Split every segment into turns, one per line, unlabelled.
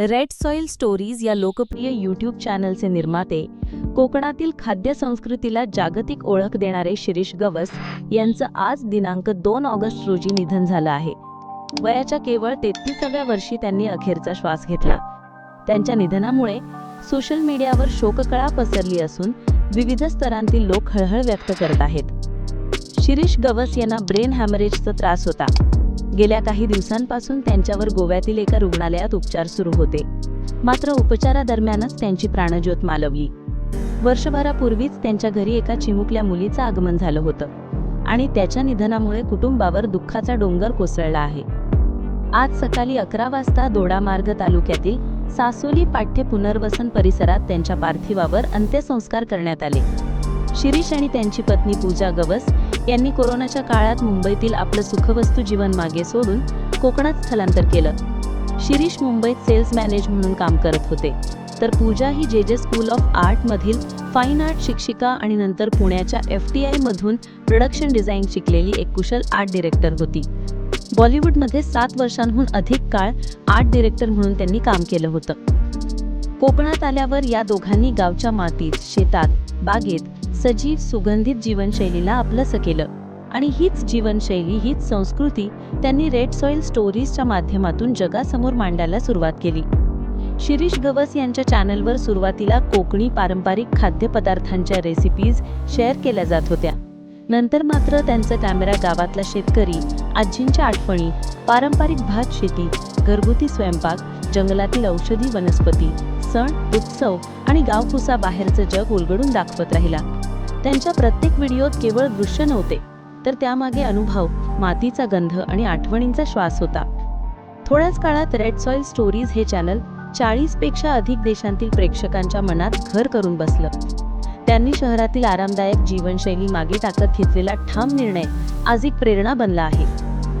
Red soil stories या लोकप्रिय YouTube चॅनलचे निर्माते कोकणातील खाद्य संस्कृतीला जागतिक ओळख देणारे शिरीष गवस यांचं आज दिनांक दोन ऑगस्ट रोजी निधन झालं आहे. वयाच्या केवळ तेहतीसाव्या वर्षी त्यांनी अखेरचा श्वास घेतला. त्यांच्या निधनामुळे सोशल मीडियावर शोककळा पसरली असून विविध स्तरांतील लोक हळहळ व्यक्त करत आहेत. शिरीष गवस यांना ब्रेन हॅमरेजचा त्रास होता. गेल्या काही दिवसांपासून त्यांच्यावर गोव्यातील एका रुग्णालयात उपचार सुरू होते. मात्र उपचारादरम्यानच त्यांची प्राणज्योत मालवली. वर्षभरापूर्वीच त्यांच्या घरी एका चिमुकल्या मुलीचं आगमन झालं होतं आणि त्याच्या निधनामुळे कुटुंबावर दुःखाचा डोंगर कोसळला आहे. आज सकाळी अकरा वाजता दोडामार्ग तालुक्यातील सासोली पाठ्य पुनर्वसन परिसरात त्यांच्या पार्थिवावर अंत्यसंस्कार करण्यात आले. शिरीष आणि त्यांची पत्नी पूजा गवस यांनी कोरोनाच्या काळात मुंबईतील आपलं सुखवस्तू जीवन मागे सोडून कोकणात स्थलांतर केलं. शिरीष मुंबईत सेल्स मॅनेज म्हणून काम करत होते. तर पूजा ही जे जे स्कूल ऑफ आर्टमधील फाईन आर्ट शिक्षिका आणि नंतर पुण्याच्या एफ टी आयमधून प्रोडक्शन डिझाईन शिकलेली एक कुशल आर्ट डिरेक्टर होती. बॉलिवूडमध्ये सात वर्षांहून अधिक काळ आर्ट डिरेक्टर म्हणून त्यांनी काम केलं होतं. कोकणात आल्यावर या दोघांनी गावच्या मातीत शेतात बागेत सजीव सुगंधित जीवनशैलीला आपलंसं केलं. आणि हीच जीवनशैली हीच संस्कृती त्यांनी रेड सॉइल स्टोरीजच्या माध्यमातून जगासमोर मांडायला सुरुवात केली. शिरीष गवस यांच्या चॅनलवर सुरुवातीला कोकणी पारंपरिक खाद्यपदार्थांच्या रेसिपीज शेअर केल्या जात होत्या. नंतर मात्र त्यांचा कॅमेरा गावातला शेतकरी आजींच्या आठवणी पारंपरिक भात शेती घरगुती स्वयंपाक जंगलातील औषधी वनस्पती सण उत्सव आणि गावकुसा बाहेरचं जग उलगडून दाखवत राहिला. त्यांच्या प्रत्येक व्हिडिओत केवळ दृश्य नव्हते तर त्यामागे अनुभव मातीचा गंध आणि आठवणींचा श्वास होता. थोड्याच काळात रेड सॉइल स्टोरीज हे चॅनल चाळीसपेक्षा अधिक देशांतील प्रेक्षकांच्या मनात घर करून बसलं. त्यांनी शहरातील आरामदायक जीवनशैली मागे टाकत घेतलेला ठाम निर्णय आज एक प्रेरणा बनला आहे.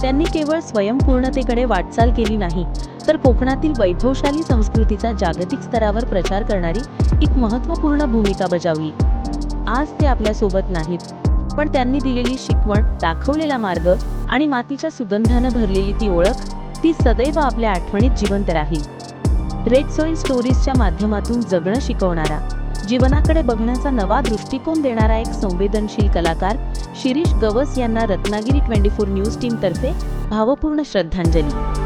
त्यांनी केवळ स्वयंपूर्णतेकडे वाटचाल केली नाही तर कोकणातील वैभवशाली संस्कृतीचा जागतिक स्तरावर प्रचार करणारी एक महत्त्वपूर्ण भूमिका बजावली. आज ते आपल्यासोबत नाहीत. पण त्यांनी दिलेली शिकवण दाखवलेला मार्ग आणि मातीच्या सुगंधानं भरलेली ती ओळख ती सदैव आपल्या आठवणीत जिवंत राहील. रेड सोईल स्टोरीजच्या माध्यमातून जगणं शिकवणारा जीवनाकडे बघण्याचा नवा दृष्टिकोन देणारा एक संवेदनशील कलाकार शिरीष गवस यांना रत्नागिरी ट्वेंटी फोर न्यूज टीमतर्फे भावपूर्ण श्रद्धांजली.